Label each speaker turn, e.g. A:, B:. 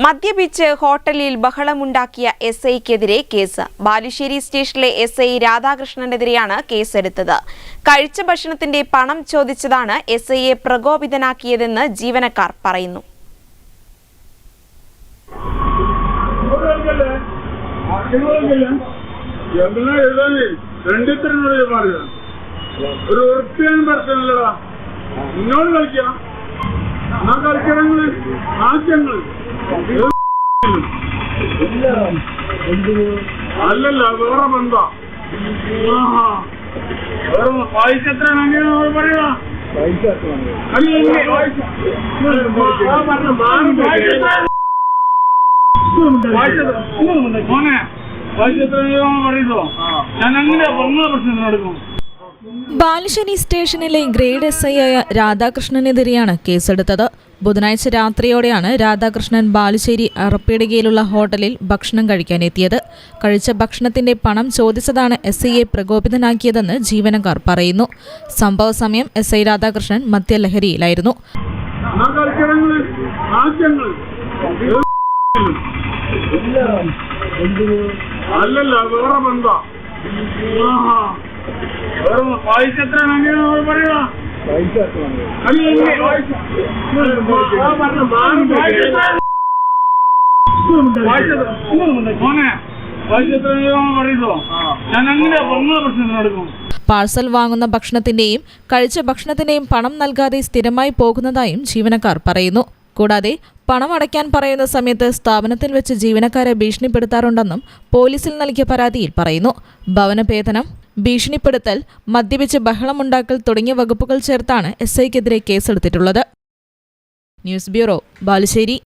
A: മദ്യപിച്ച് ഹോട്ടലിൽ ബഹളമുണ്ടാക്കിയ എസ് ഐക്കെതിരെ കേസ്. ബാലുശ്ശേരി സ്റ്റേഷനിലെ എസ് ഐ രാധാകൃഷ്ണനെതിരെയാണ് കേസെടുത്തത്. കഴിച്ച ഭക്ഷണത്തിന്റെ പണം ചോദിച്ചതാണ് എസ് ഐയെ പ്രകോപിതനാക്കിയതെന്ന് ജീവനക്കാർ പറയുന്നു.
B: ഒരു അല്ലല്ല വേറെ ബന്ധ വേറെ പൈസ എത്ര വേണ്ടിയാണ് പറയുക മോനെ പൈസ എത്ര പറയുന്നോ? ഞാൻ അങ്ങനെ പൊങ്ങ പ്രശ്നം നടക്കും
C: ബാലുശ്ശേരി സ്റ്റേഷനിലെ ഗ്രേഡ് എസ് ഐ ആയ രാധാകൃഷ്ണനെതിരെയാണ് കേസെടുത്തത്. ബുധനാഴ്ച രാത്രിയോടെയാണ് രാധാകൃഷ്ണൻ ബാലുശ്ശേരി അറപ്പീടികയിലുള്ള ഹോട്ടലിൽ ഭക്ഷണം കഴിക്കാനെത്തിയത്. കഴിച്ച ഭക്ഷണത്തിന്റെ പണം ചോദിച്ചതാണ് എസ് ഐയെ പ്രകോപിതനാക്കിയതെന്ന് ജീവനക്കാർ പറയുന്നു. സംഭവ സമയം എസ് ഐ രാധാകൃഷ്ണൻ മദ്യലഹരിയിലായിരുന്നു.
B: അല്ലല്ല വേറെ വേറെ പൈസ എത്ര മോനെ പൈസ എത്ര പറയുന്നോ ഞാൻ അങ്ങനെ
C: പാഴ്സൽ വാങ്ങുന്ന ഭക്ഷണത്തിന്റെയും കഴിച്ച ഭക്ഷണത്തിന്റെയും പണം നൽകാതെ സ്ഥിരമായി പോകുന്നതായും ജീവനക്കാർ പറയുന്നു. കൂടാതെ പണം അടയ്ക്കാൻ പറയുന്ന സമയത്ത് സ്ഥാപനത്തിൽ വെച്ച് ജീവനക്കാരെ ഭീഷണിപ്പെടുത്താറുണ്ടെന്നും പോലീസിൽ നൽകിയ പരാതിയിൽ പറയുന്നു. ഭവനഭേദനം ഭീഷണിപ്പെടുത്തൽ മദ്യപിച്ച് ബഹളമുണ്ടാക്കൽ തുടങ്ങിയ വകുപ്പുകൾ ചേർത്താണ് എസ് ഐക്കെതിരെ കേസെടുത്തിട്ടുള്ളത്. News bureau Balussery.